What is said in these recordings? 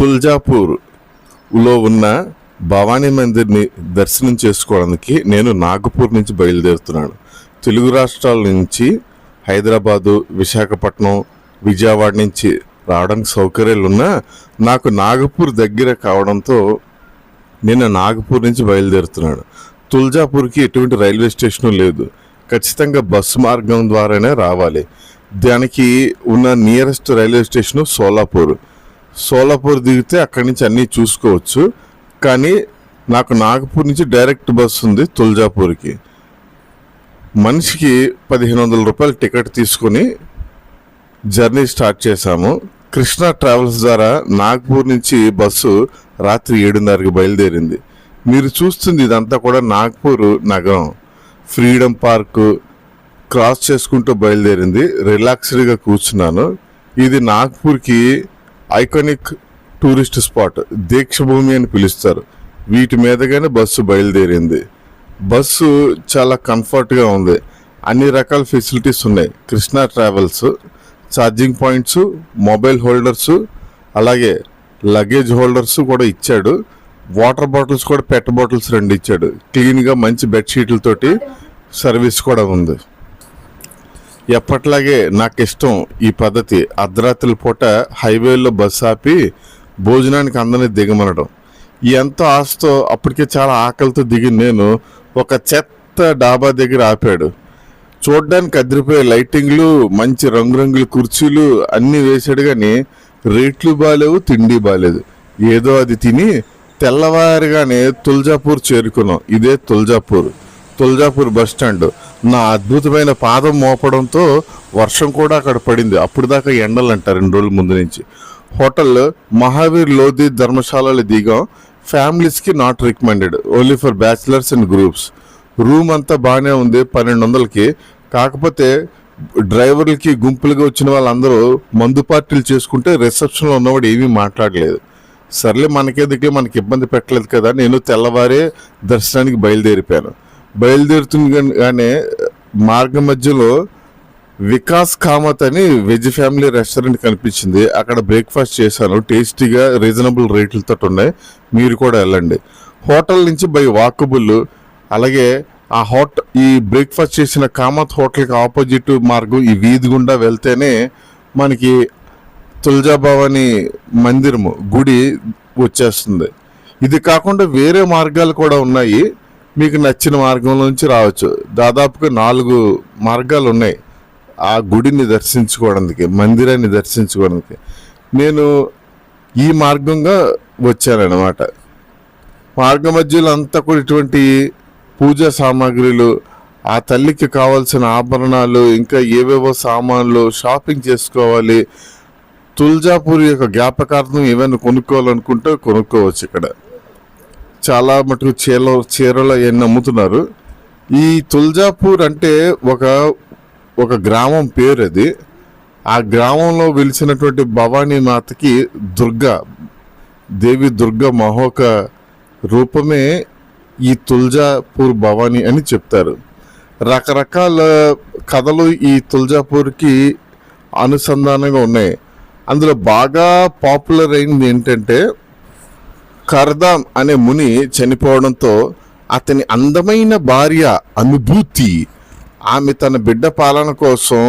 తుల్జాపూర్లో ఉన్న భవానీ మందిర్ని దర్శనం చేసుకోవడానికి నేను నాగపూర్ నుంచి బయలుదేరుతున్నాను. తెలుగు రాష్ట్రాల నుంచి హైదరాబాదు విశాఖపట్నం విజయవాడ నుంచి రావడానికి సౌకర్యాలు ఉన్నా నాకు నాగపూర్ దగ్గర కావడంతో నేను నాగపూర్ నుంచి బయలుదేరుతున్నాను. తుల్జాపూర్కి ఎటువంటి రైల్వే స్టేషన్ లేదు. ఖచ్చితంగా బస్సు మార్గం ద్వారానే రావాలి. దానికి ఉన్న nearest railway station Solapur. Solapur దిగితే అక్కడి నుంచి అన్నీ చూసుకోవచ్చు. కానీ నాకు నాగపూర్ నుంచి డైరెక్ట్ బస్సు ఉంది తుల్జాపూర్కి. మనిషికి పదిహేను వందల రూపాయలు టికెట్ తీసుకొని జర్నీ స్టార్ట్ చేశాము. కృష్ణ ట్రావెల్స్ ద్వారా నాగ్పూర్ నుంచి బస్సు రాత్రి ఏడున్నరకి బయలుదేరింది. మీరు చూస్తుంది ఇదంతా కూడా నాగ్పూర్ నగరం. ఫ్రీడమ్ పార్క్ క్రాస్ చేసుకుంటూ బయలుదేరింది. రిలాక్స్డ్గా కూర్చున్నాను. ఇది నాగ్పూర్కి ఐకానిక్ టూరిస్ట్ స్పాట్ దీక్షభూమి అని పిలుస్తారు. వీటి మీదగానే బస్సు బయలుదేరింది. బస్సు చాలా కంఫర్ట్గా ఉంది. అన్ని రకాల ఫెసిలిటీస్ ఉన్నాయి. Krishna travels charging points mobile holders అలాగే లగేజ్ హోల్డర్స్ కూడా ఇచ్చాడు. వాటర్ బాటిల్స్ కూడా పెట్ బాటిల్స్ రెండు ఇచ్చాడు. క్లీన్గా మంచి బెడ్షీట్లతోటి సర్వీస్ కూడా ఉంది. ఎప్పట్లాగే నాకు ఇష్టం ఈ పద్ధతి. అర్ధరాత్రుల పూట హైవేలో బస్సు ఆపి భోజనానికి అందరినీ దిగమనడం. ఎంతో ఆశతో అప్పటికే చాలా ఆకలితో దిగి నేను ఒక చెత్త డాబా దగ్గర ఆపాడు. చూడ్డానికి అదిరిపోయే లైటింగ్లు మంచి రంగురంగుల కుర్చీలు అన్నీ వేశాడు కానీ రేట్లు బాగాలేవు తిండి బాగాలేదు ఏదో అది తిని తెల్లవారుగానే తుల్జాపూర్ చేరుకున్నాం. ఇదే తుల్జాపూర్. Tuljapur bus stand. నా అద్భుతమైన పాదం మోపడంతో వర్షం కూడా అక్కడ పడింది. అప్పుడు దాకా ఎండలు అంటారు రెండు రోజుల ముందు నుంచి. హోటల్ మహావీర్ లోధి ధర్మశాలలో దిగాం. ఫ్యామిలీస్కి not recommended only for bachelors and groups room అంతా బాగానే ఉంది. పన్నెండు వందలకి. కాకపోతే డ్రైవర్లకి గుంపులుగా వచ్చిన వాళ్ళందరూ మందు పార్టీలు చేసుకుంటే రిసెప్షన్లో ఉన్నవాడు ఏమీ మాట్లాడలేదు. సర్లే మనకేందుకే మనకి ఇబ్బంది పెట్టలేదు కదా నేను తెల్లవారే దర్శనానికి బయలుదేరిపోయాను. బయలుదేరుతుండగానే మార్గ మధ్యలో వికాస్ కామత్ అని వెజ్ ఫ్యామిలీ రెస్టారెంట్ కనిపించింది. అక్కడ బ్రేక్ఫాస్ట్ చేశాను. టేస్టీగా రీజనబుల్ రేట్లతో ఉన్నాయి మీరు కూడా వెళ్ళండి. హోటల్ నుంచి బై వాకబుల్. అలాగే ఆ హోట ఈ బ్రేక్ఫాస్ట్ చేసిన కామత్ హోటల్కి ఆపోజిట్ మార్గం ఈ వీధి గుండా వెళ్తేనే మనకి తులజాభవాని మందిరము గుడి వచ్చేస్తుంది. ఇది కాకుండా వేరే మార్గాలు కూడా ఉన్నాయి. మీకు నచ్చిన మార్గంలోంచి రావచ్చు. దాదాపుగా నాలుగు మార్గాలు ఉన్నాయి. ఆ గుడిని దర్శించుకోవడానికి మందిరాన్ని దర్శించుకోవడానికి. నేను ఈ మార్గంగా వచ్చానన్నమాట. మార్గ మధ్యలో అంతా కూడా ఇటువంటి పూజా సామాగ్రిలు ఆ తల్లికి కావాల్సిన ఆభరణాలు ఇంకా ఏవేవో సామాన్లు షాపింగ్ చేసుకోవాలి. తుల్జాపూర్ యొక్క జ్ఞాపకార్థం ఏమైనా కొనుక్కోవాలనుకుంటే కొనుక్కోవచ్చు ఇక్కడ. చాలా మటుకు చీర చీరలు అవన్నీ అమ్ముతున్నారు ఈ తుల్జాపూర్ అంటే ఒక ఒక గ్రామం పేరు అది ఆ గ్రామంలో వెలిసినటువంటి భవానీ మాతకి దుర్గా దేవి దుర్గ మహోక రూపమే ఈ తుల్జాపూర్ భవానీ అని చెప్తారు. రకరకాల కథలు ఈ తుల్జాపూర్కి అనుసంధానంగా ఉన్నాయి. అందులో బాగా పాపులర్ అయింది ఏంటంటే కర్దాం అనే ముని చనిపోవడంతో అతని అందమైన భార్య అనుభూతి ఆమె తన బిడ్డ పాలన కోసం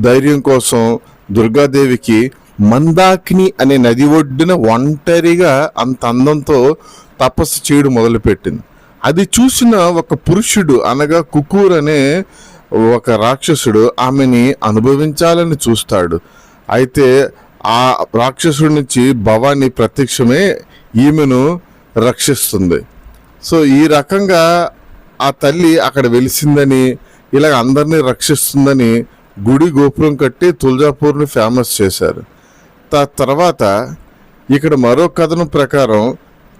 ధైర్యం కోసం దుర్గాదేవికి మందాకిని అనే నది ఒడ్డున ఒంటరిగా అంత అందంతో తపస్సు చేయడం మొదలుపెట్టింది. అది చూసిన ఒక పురుషుడు అనగా కుకూర్ అనే ఒక రాక్షసుడు ఆమెని అనుభవించాలని చూస్తాడు. అయితే ఆ రాక్షసుడి నుంచి భవాని ప్రత్యక్షమే ఈమెను రక్షిస్తుంది. సో ఈ రకంగా ఆ తల్లి అక్కడ వెలిసిందని ఇలా అందరినీ రక్షిస్తుందని గుడి గోపురం కట్టి తులజాపూర్ని ఫేమస్ చేశారు. తర్వాత ఇక్కడ మరో కథనం ప్రకారం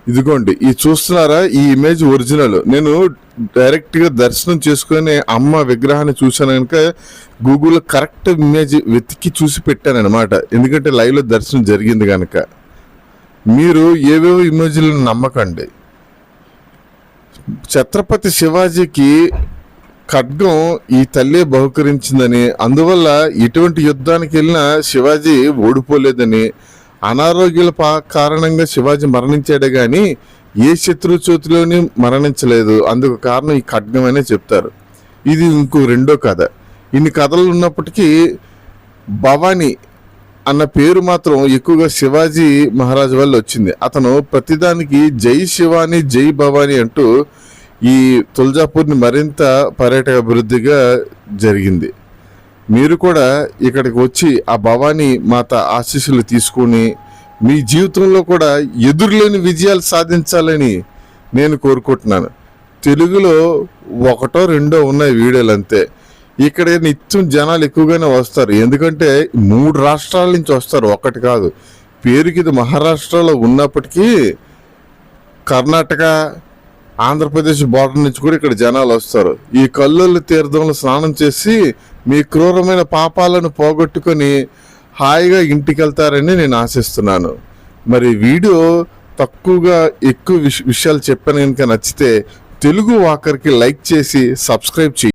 ఇదిగోండి ఈ చూస్తున్నారా ఈ ఇమేజ్ ఒరిజినల్ నేను డైరెక్ట్గా దర్శనం చేసుకుని అమ్మ విగ్రహాన్ని చూశాను కనుక గూగుల్లో కరెక్ట్ ఇమేజ్ వెతికి చూసి పెట్టాను అనమాట ఎందుకంటే లైవ్లో దర్శనం జరిగింది కనుక. మీరు ఏవేవో ఇమేజ్లను నమ్మకండి. ఛత్రపతి శివాజీకి ఖడ్గం ఈ తల్లే బహుకరించిందని అందువల్ల ఎటువంటి యుద్ధానికి వెళ్ళినా శివాజీ ఓడిపోలేదని అనారోగ్యాల పా- కారణంగా శివాజీ మరణించాడే గాని ఏ శత్రు చేతిలోని మరణించలేదు. అందుకు కారణం ఈ ఖడ్గమనే చెప్తారు. ఇది ఇంకో రెండో కథ. ఇన్ని కథలు ఉన్నప్పటికీ భవానీ అన్న పేరు మాత్రం ఎక్కువగా శివాజీ మహారాజు వల్ల వచ్చింది. అతను ప్రతిదానికి జై శివాని జై భవాని అంటూ ఈ తులజాపూర్ని మరింత పర్యాటక అభివృద్ధిగా జరిగింది. మీరు కూడా ఇక్కడికి వచ్చి ఆ భవానీ మాత ఆశీస్సులు తీసుకొని మీ జీవితంలో కూడా ఎదురులేని విజయాలు సాధించాలని నేను కోరుకుంటున్నాను. తెలుగులో ఒకటో రెండో ఉన్నాయి వీడియోలు అంతే. ఇక్కడ నిత్యం జనాలు ఎక్కువగానే వస్తారు. ఎందుకంటే మూడు రాష్ట్రాల నుంచి వస్తారు. ఒకటి కాదు. పేరుకి ఇది మహారాష్ట్రలో ఉన్నప్పటికీ కర్ణాటక ఆంధ్రప్రదేశ్ బార్డర్ నుంచి కూడా ఇక్కడ జనాలు వస్తారు. ఈ కల్లోళ్ళు తీర్థంలో స్నానం చేసి మీ క్రూరమైన పాపాలను పోగొట్టుకొని హాయిగా ఇంటికి వెళ్తారని నేను ఆశిస్తున్నాను. మరి వీడియో తక్కువగా ఎక్కువ విష- విషయాలు చెప్పాను కనుక నచ్చితే తెలుగు వాకర్కి లైక్ చేసి సబ్స్క్రైబ్ చేయి.